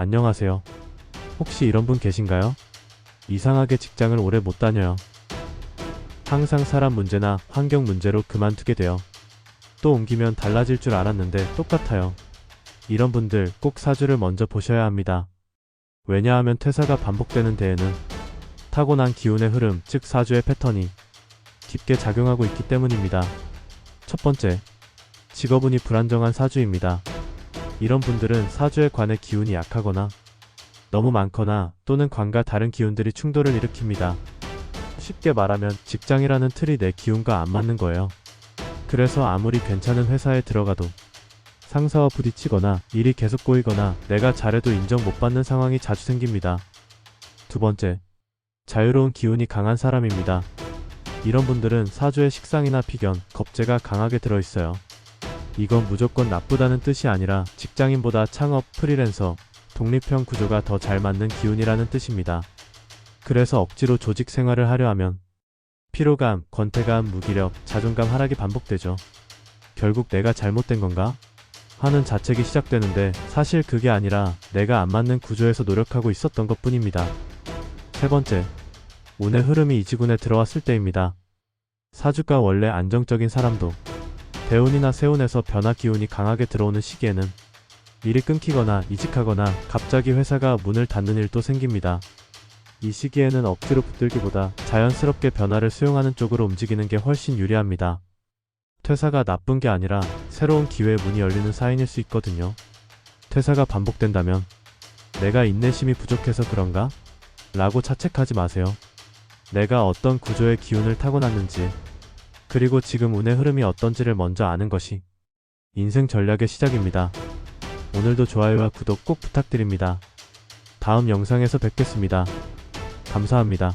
안녕하세요. 혹시 이런 분 계신가요? 이상하게 직장을 오래 못 다녀요. 항상 사람 문제나 환경 문제로 그만두게 돼요. 또 옮기면 달라질 줄 알았는데 똑같아요. 이런 분들 꼭 사주를 먼저 보셔야 합니다. 왜냐하면 퇴사가 반복되는 데에는 타고난 기운의 흐름, 즉 사주의 패턴이 깊게 작용하고 있기 때문입니다. 첫 번째, 직업운이 불안정한 사주입니다. 이런 분들은 사주에 관해 기운이 약하거나 너무 많거나 또는 관과 다른 기운들이 충돌을 일으킵니다. 쉽게 말하면 직장이라는 틀이 내 기운과 안 맞는 거예요. 그래서 아무리 괜찮은 회사에 들어가도 상사와 부딪히거나 일이 계속 꼬이거나 내가 잘해도 인정 못 받는 상황이 자주 생깁니다. 두 번째, 자유로운 기운이 강한 사람입니다. 이런 분들은 사주에 식상이나 피견, 겁재가 강하게 들어있어요. 이건 무조건 나쁘다는 뜻이 아니라 직장인보다 창업, 프리랜서, 독립형 구조가 더 잘 맞는 기운이라는 뜻입니다. 그래서 억지로 조직 생활을 하려 하면 피로감, 권태감, 무기력, 자존감 하락이 반복되죠. 결국 내가 잘못된 건가? 하는 자책이 시작되는데 사실 그게 아니라 내가 안 맞는 구조에서 노력하고 있었던 것 뿐입니다. 세 번째, 운의 흐름이 이 지군에 들어왔을 때입니다. 사주가 원래 안정적인 사람도 대운이나 세운에서 변화 기운이 강하게 들어오는 시기에는 일이 끊기거나 이직하거나 갑자기 회사가 문을 닫는 일도 생깁니다. 이 시기에는 억지로 붙들기보다 자연스럽게 변화를 수용하는 쪽으로 움직이는 게 훨씬 유리합니다. 퇴사가 나쁜 게 아니라 새로운 기회의 문이 열리는 사인일 수 있거든요. 퇴사가 반복된다면 내가 인내심이 부족해서 그런가? 라고 자책하지 마세요. 내가 어떤 구조의 기운을 타고났는지, 그리고 지금 운의 흐름이 어떤지를 먼저 아는 것이 인생 전략의 시작입니다. 오늘도 좋아요와 구독 꼭 부탁드립니다. 다음 영상에서 뵙겠습니다. 감사합니다.